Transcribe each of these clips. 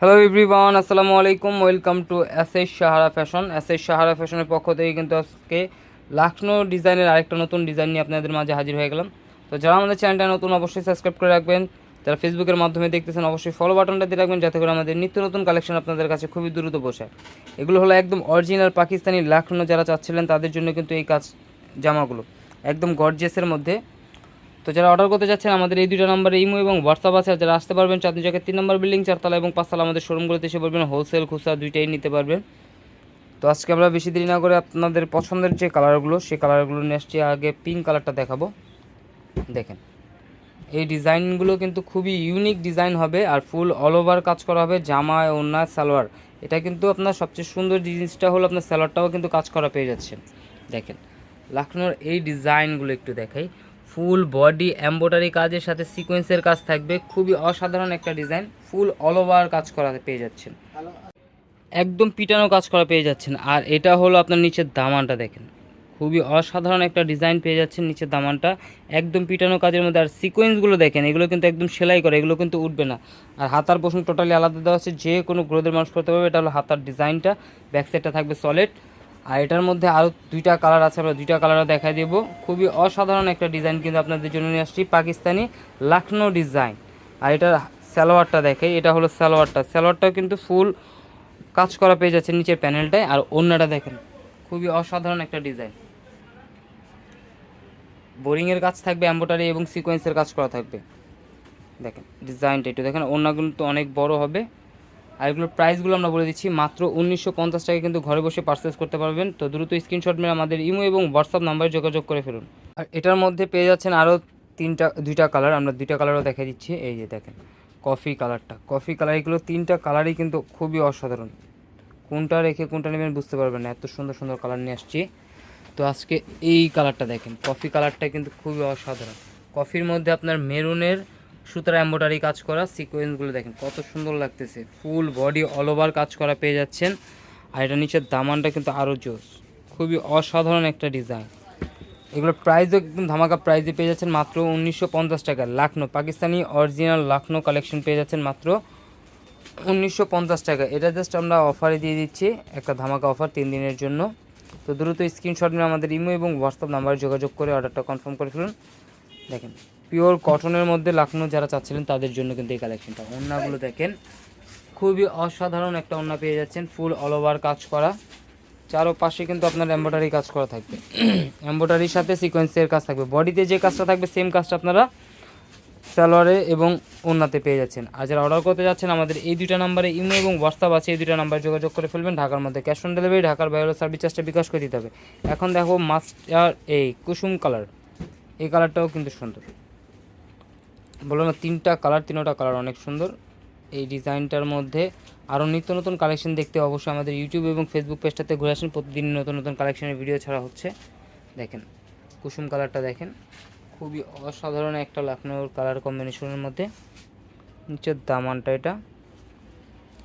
Hello everyone আসসালামু আলাইকুম welcome to S S Sahara fashion S S Sahara ফ্যাশনের পক্ষ থেকে কিন্তু আজকে লাখনো ডিজাইনের আরেকটা নতুন ডিজাইন নিয়ে আপনাদের মাঝে হাজির হয়ে গেলাম। তো যারা আমাদের চ্যানেলটা নতুন, অবশ্যই সাবস্ক্রাইব করে রাখবেন। যারা ফেসবুকের মাধ্যমে দেখতেছেন, অবশ্যই ফলো বাটনটা দিয়ে রাখবেন, যাতে করে আমাদের নিত্য নতুন কালেকশন আপনাদের কাছে খুবই দ্রুত বসায় এগুলো হলো একদম অরিজিনাল পাকিস্তানি লাখনো যারা চাচ্ছিলেন, তাদের জন্য কিন্তু এই কাজ জামাগুলো। একদম গর্জিয়াসের মধ্যে তো যারা অর্ডার করতে যাচ্ছেন, আমাদের এই দুটো নম্বরে ইমো এবং হোয়াটসঅ্যাপ আছে। যারা আসতে পারবেন চাঁদনি চকের তিন নম্বর বিল্ডিং চারতলা এবং পাঁচতলা আমাদের শোরুমগুলোতে এসে পারবেন হোলসেল খুচরা দুইটাই নিতে পারবেন। তো আজকে আমরা বেশি দেরি না করে আপনাদের পছন্দের যে কালারগুলো সেই কালারগুলো নিয়ে আসছি। আগে পিঙ্ক কালারটা দেখাবো। দেখেন, এই ডিজাইনগুলো কিন্তু খুবই ইউনিক ডিজাইন হবে আর ফুল অল ওভার কাজ করা হবে জামা ওড়না, সালোয়ার। এটা কিন্তু আপনার সবচেয়ে সুন্দর জিনিসটা হলো আপনার সালোয়ারটাও কিন্তু কাজ করা পেয়ে যাচ্ছে। দেখেন, লাখনোর এই ডিজাইনগুলো একটু দেখাই। ফুল বডি এম্ব্রয়ডারি কাজের সাথে সিকোয়েন্সের কাজ থাকবে। খুবই অসাধারণ একটা ডিজাইন। ফুল অল ওভার কাজ করা পেয়ে যাচ্ছেন। একদম পিটানো কাজ করা পেয়ে যাচ্ছেন। আর এটা হলো আপনার নিচের দামানটা দেখেন। খুবই অসাধারণ একটা ডিজাইন পেয়ে যাচ্ছেন নিচের দামানটা। একদম পিটানো কাজের মধ্যে আর সিকোয়েন্সগুলো দেখেন, এগুলো কিন্তু একদম সেলাই করে, এগুলো কিন্তু উঠবে না। আর হাতার পোষণ টোটালি আলাদা দেওয়া আছে, যে কোনো গ্রোদের মানুষ করতে পারবে, এটা হলো হাতার ডিজাইনটা। ব্যাক সাইডটা থাকবে সলিড আর এটার মধ্যে আরও দুইটা কালার আছে, আমরা দুইটা কালারও দেখাই দেবো। খুবই অসাধারণ একটা ডিজাইন কিন্তু আপনাদের জন্য নিয়ে আসছি, পাকিস্তানি লাখনৌ ডিজাইন আর এটার সালোয়ারটা দেখে, এটা হলো সালোয়ারটা। সালোয়ারটাও কিন্তু ফুল কাজ করা পেয়ে যাচ্ছে নিচের প্যানেলটায়। আর অন্যটা দেখেন, খুবই অসাধারণ একটা ডিজাইন বোরিংয়ের কাজ থাকবে এম্বোটারি এবং সিকোয়েন্সের কাজ করা থাকবে। দেখেন ডিজাইনটা একটু দেখেন অন্যগুলো তো অনেক বড় হবে। আর এগুলোর প্রাইসগুলো আমরা বলে দিচ্ছি, মাত্র উনিশশো পঞ্চাশ টাকা কিন্তু ঘরে বসে পারচেস করতে পারবেন। তো দ্রুত স্ক্রিনশট মেরে আমাদের ইমো এবং হোয়াটসঅ্যাপ নাম্বারে যোগাযোগ করে ফেলুন। আর এটার মধ্যে পেয়ে যাচ্ছেন আরও তিনটা, দুইটা কালার আমরা দুইটা কালারও দেখা দিচ্ছি। এই যে দেখেন কফি কালারটা কফি কালার এগুলো তিনটা কালারই কিন্তু খুবই অসাধারণ। কোনটা রেখে কোনটা নেবেন বুঝতে পারবেন না। এত সুন্দর সুন্দর কালার নিয়ে আসছি। তো আজকে এই কালারটা দেখেন কফি কালারটা কিন্তু খুবই অসাধারণ। কফির মধ্যে আপনার মেরুনের সুতার এম্বোটারি কাজ করা সিকোয়েন্সগুলো দেখেন, কত সুন্দর লাগতেছে। ফুল বডি অল ওভার কাজ করা পেয়ে যাচ্ছেন। আর এটা নিচের দামানটা কিন্তু আরও জোস। খুবই অসাধারণ একটা ডিজাইন এগুলোর প্রাইসও একদম ধামাকা প্রাইসে পেয়ে যাচ্ছেন মাত্র উনিশশো পঞ্চাশ টাকা। লাখনো, পাকিস্তানি অরিজিনাল লাখনো কালেকশন পেয়ে যাচ্ছেন মাত্র উনিশশো পঞ্চাশ টাকা। এটা জাস্ট আমরা অফারে দিয়ে দিচ্ছি, একটা ধামাকা অফার তিন দিনের জন্য। তো দ্রুত স্ক্রিনশট নিয়ে আমাদের ইমো এবং হোয়াটসঅ্যাপ নাম্বারে যোগাযোগ করে অর্ডারটা কনফার্ম করে ফেলুন। দেখেন পিওর কটনের মধ্যে লাখনো যারা চাচ্ছিলেন তাদের জন্য কিন্তু এই কালেকশনটা ওড়নাগুলো দেখেন, খুবই অসাধারণ একটা ওড়না পেয়ে যাচ্ছেন ফুল অল ওভার কাজ করা। চারো পাশে কিন্তু আপনার এম্ব্রয়ডারি কাজ করা থাকবে। এম্ব্রয়ডারির সাথে সিকোয়েন্সের কাজ থাকবে। বডিতে যে কাজটা থাকবে সেম কাজটা আপনারা সালোয়ারে এবং ওন্নাতে পেয়ে যাচ্ছেন। আর যারা অর্ডার করতে যাচ্ছেন, আমাদের এই দুইটা নাম্বারে ইমো এবং হোয়াটসঅ্যাপ আছে, এই দুইটা নাম্বারে যোগাযোগ করে ফেলবেন। ঢাকার মধ্যে ক্যাশ অন ডেলিভারি ঢাকার বাইরে সার্ভিস চার্জটা বিকাশ করে দিতে হবে। এখন দেখো মাস্টার এই কুসুম কালার এই কালারটাও কিন্তু সুন্দর। বললাম না, তিনটা কালার তিনোটা কালার অনেক সুন্দর। এই ডিজাইনটার মধ্যে আরও নিত্য নতুন কালেকশন দেখতে অবশ্যই আমাদের ইউটিউব এবং ফেসবুক পেজটাতে ঘুরে আসেন। প্রতিদিন নতুন নতুন কালেকশনের ভিডিও ছাড়া হচ্ছে। দেখেন, কুসুম কালারটা দেখেন। খুবই অসাধারণ একটা লাখনৌর কালার কম্বিনেশনের মধ্যে। নিচের দামানটা এটা।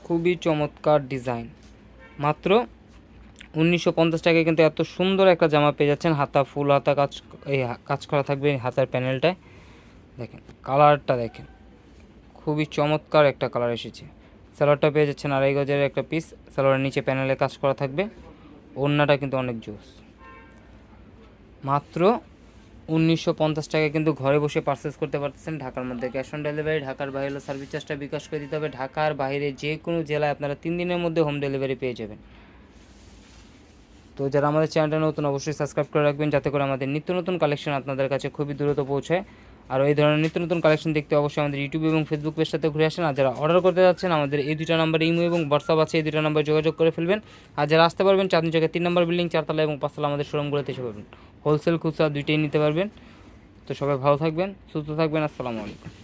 খুবই চমৎকার ডিজাইন মাত্র উনিশশো পঞ্চাশ টাকায় কিন্তু এত সুন্দর একটা জামা পেয়ে যাচ্ছেন। হাতা, ফুল, হাতা কাজ, এই কাজ করা থাকবে হাতার প্যানেলটায় দেখেন, কালারটা দেখেন। খুবই চমৎকার একটা কালার এসেছে। স্যালোয়ারটা পেয়ে যাচ্ছেন আড়াই গজের একটা পিস স্যালোয়ারের নিচে প্যানেলে কাজ করা থাকবে। ওড়নাটা কিন্তু অনেক জোস। মাত্র উনিশশো পঞ্চাশ টাকা কিন্তু ঘরে বসে পারচেস করতে পারতেছেন ঢাকার মধ্যে। ক্যাশ অন ডেলিভারি ঢাকার বাইরে সার্ভিস চার্জটা বিকাশ করে দিতে হবে। ঢাকার বাইরে যে কোনো জেলায় আপনারা তিন দিনের মধ্যে হোম ডেলিভারি পেয়ে যাবেন। তো যারা আমাদের চ্যানেলটা নতুন, অবশ্যই সাবস্ক্রাইব করে রাখবেন, যাতে করে আমাদের নিত্য নতুন কালেকশন আপনাদের কাছে খুবই দ্রুত পৌঁছায়। আর এই ধরনের নিত্য নতুন কালেকশন দেখতে অবশ্যই আমাদের ইউটিউব এবং ফেসবুক পেজটাতে ঘুরে আসেন। আর যারা অর্ডার করতে যাচ্ছেন, আমাদের এই দুটা নাম্বার ইমো এবং হোয়াটসঅ্যাপ আছে, এই দুটো নাম্বার যোগাযোগ করে ফেলবেন। আর যারা আসতে পারবেন, চাঁদনি চকের তিন নম্বর বিল্ডিং চারতলা এবং পাঁচতলা আমাদের শোরুমগুলোতে এসে পাবেন। হোলসেল খুচরা দুইটাই নিতে পারবেন। তো সবাই ভালো থাকবেন, সুস্থ থাকবেন, আসসালামু আলাইকুম।